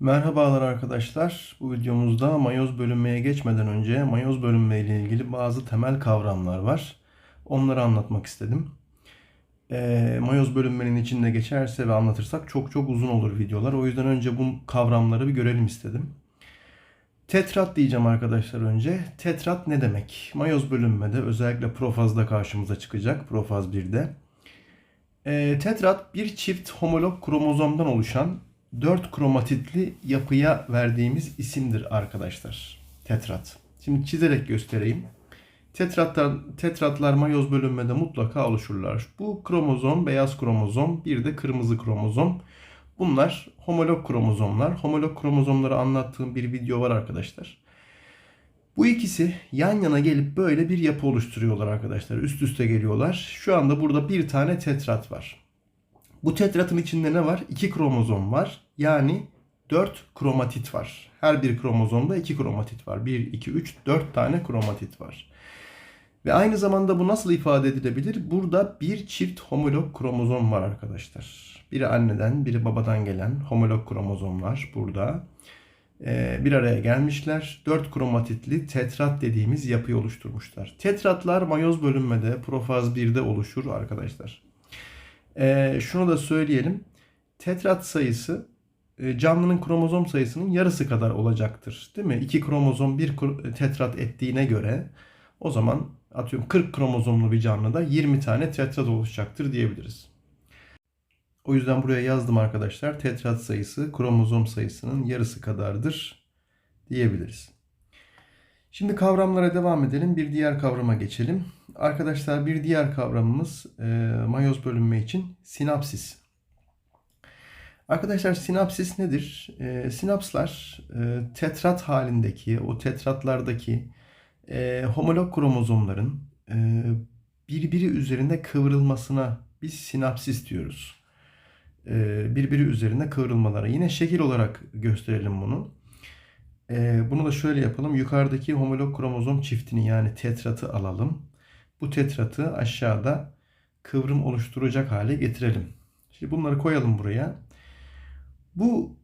Merhabalar arkadaşlar. Bu videomuzda mayoz bölünmeye geçmeden önce mayoz bölünme ile ilgili bazı temel kavramlar var. Onları anlatmak istedim. Ee, mayoz bölünmenin içinde geçerse ve anlatırsak çok çok uzun olur videolar. O yüzden önce bu kavramları bir görelim istedim. Tetrat diyeceğim arkadaşlar önce. Tetrat ne demek? Mayoz bölünmede özellikle profazda karşımıza çıkacak. Profaz 1'de. Ee, tetrat bir çift homolog kromozomdan oluşan 4 kromatitli yapıya verdiğimiz isimdir arkadaşlar. Tetrat. Şimdi çizerek göstereyim. Tetratlar, tetratlar mayoz bölünmede mutlaka oluşurlar. Bu kromozom beyaz kromozom, bir de kırmızı kromozom. Bunlar homolog kromozomlar. Homolog kromozomları anlattığım bir video var arkadaşlar. Bu ikisi yan yana gelip böyle bir yapı oluşturuyorlar arkadaşlar. Üst üste geliyorlar. Şu anda burada bir tane tetrat var. Bu tetratın içinde ne var? 2 kromozom var. Yani 4 kromatit var. Her bir kromozomda 2 kromatit var. 1, 2, 3, 4 tane kromatit var. Ve aynı zamanda bu nasıl ifade edilebilir? Burada bir çift homolog kromozom var arkadaşlar. Biri anneden, biri babadan gelen homolog kromozomlar burada. Ee, bir araya gelmişler. 4 kromatitli tetrat dediğimiz yapıyı oluşturmuşlar. Tetratlar mayoz bölünmede profaz 1'de oluşur arkadaşlar. Ee, şunu da söyleyelim. Tetrat sayısı e, canlının kromozom sayısının yarısı kadar olacaktır. Değil mi? 2 kromozom bir tetrat ettiğine göre o zaman atıyorum 40 kromozomlu bir canlıda 20 tane tetrat oluşacaktır diyebiliriz. O yüzden buraya yazdım arkadaşlar. Tetrat sayısı kromozom sayısının yarısı kadardır diyebiliriz. Şimdi kavramlara devam edelim. Bir diğer kavrama geçelim. Arkadaşlar bir diğer kavramımız e, mayoz bölünme için sinapsis. Arkadaşlar sinapsis nedir? E, sinapslar e, tetrat halindeki, o tetratlardaki e, homolog kromozomların e, birbiri üzerinde kıvrılmasına biz sinapsis diyoruz. E, birbiri üzerinde kıvrılmalara. Yine şekil olarak gösterelim bunu. E, bunu da şöyle yapalım. Yukarıdaki homolog kromozom çiftini yani tetratı alalım. Bu tetratı aşağıda kıvrım oluşturacak hale getirelim. Şimdi bunları koyalım buraya. Bu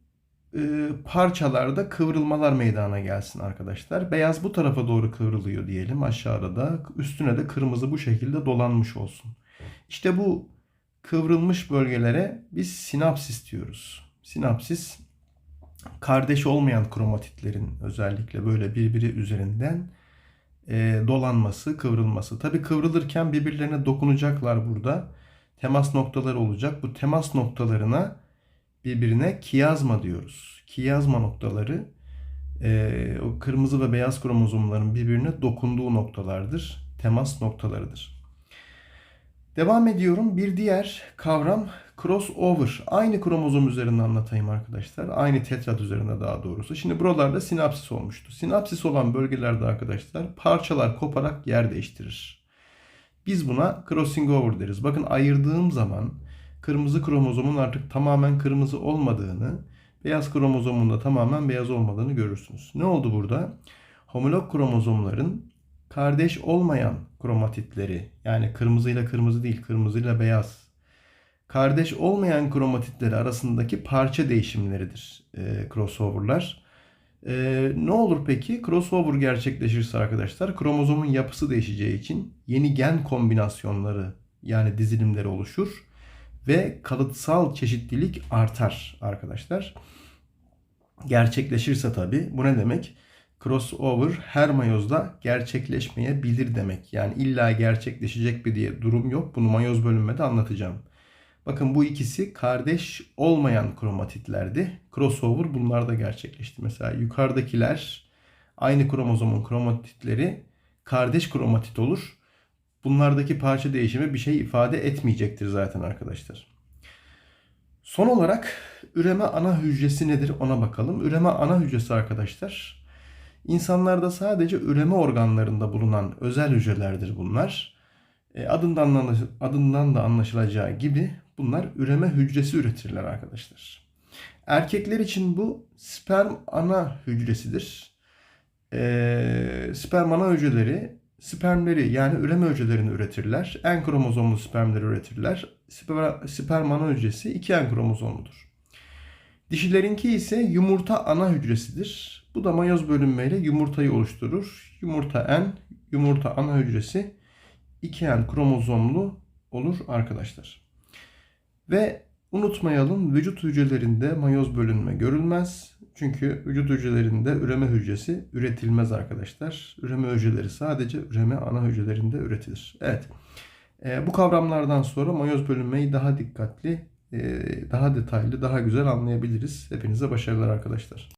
e, parçalarda kıvrılmalar meydana gelsin arkadaşlar. Beyaz bu tarafa doğru kıvrılıyor diyelim aşağıda da. Üstüne de kırmızı bu şekilde dolanmış olsun. İşte bu kıvrılmış bölgelere biz sinapsis diyoruz. Sinapsis kardeş olmayan kromatitlerin özellikle böyle birbiri üzerinden e, dolanması, kıvrılması. Tabi kıvrılırken birbirlerine dokunacaklar burada. Temas noktaları olacak. Bu temas noktalarına birbirine kiyazma diyoruz. Kiyazma noktaları e, o kırmızı ve beyaz kromozomların birbirine dokunduğu noktalardır. Temas noktalarıdır. Devam ediyorum. Bir diğer kavram crossover. Aynı kromozom üzerinde anlatayım arkadaşlar. Aynı tetrat üzerinde daha doğrusu. Şimdi buralarda sinapsis olmuştu. Sinapsis olan bölgelerde arkadaşlar parçalar koparak yer değiştirir. Biz buna crossing over deriz. Bakın ayırdığım zaman kırmızı kromozomun artık tamamen kırmızı olmadığını, beyaz kromozomun da tamamen beyaz olmadığını görürsünüz. Ne oldu burada? Homolog kromozomların kardeş olmayan kromatitleri yani kırmızıyla kırmızı değil kırmızıyla beyaz kardeş olmayan kromatitleri arasındaki parça değişimleridir e, crossover'lar. E, ne olur peki? Crossover gerçekleşirse arkadaşlar kromozomun yapısı değişeceği için yeni gen kombinasyonları yani dizilimleri oluşur ve kalıtsal çeşitlilik artar arkadaşlar. Gerçekleşirse tabi bu ne demek? crossover her mayozda gerçekleşmeyebilir demek. Yani illa gerçekleşecek bir diye durum yok. Bunu mayoz bölünmede anlatacağım. Bakın bu ikisi kardeş olmayan kromatitlerdi. Crossover bunlarda gerçekleşti. Mesela yukarıdakiler aynı kromozomun kromatitleri kardeş kromatit olur. Bunlardaki parça değişimi bir şey ifade etmeyecektir zaten arkadaşlar. Son olarak üreme ana hücresi nedir ona bakalım. Üreme ana hücresi arkadaşlar İnsanlarda sadece üreme organlarında bulunan özel hücrelerdir bunlar. E, adından, adından da anlaşılacağı gibi bunlar üreme hücresi üretirler arkadaşlar. Erkekler için bu sperm ana hücresidir. E, sperm ana hücreleri spermleri yani üreme hücrelerini üretirler. En kromozomlu spermleri üretirler. Sperm, sperm ana hücresi iki en kromozomludur. Dişilerinki ise yumurta ana hücresidir. Bu da mayoz bölünmeyle yumurtayı oluşturur. Yumurta en, yumurta ana hücresi 2N kromozomlu olur arkadaşlar. Ve unutmayalım vücut hücrelerinde mayoz bölünme görülmez. Çünkü vücut hücrelerinde üreme hücresi üretilmez arkadaşlar. Üreme hücreleri sadece üreme ana hücrelerinde üretilir. Evet. Ee, bu kavramlardan sonra mayoz bölünmeyi daha dikkatli, e, daha detaylı, daha güzel anlayabiliriz. Hepinize başarılar arkadaşlar.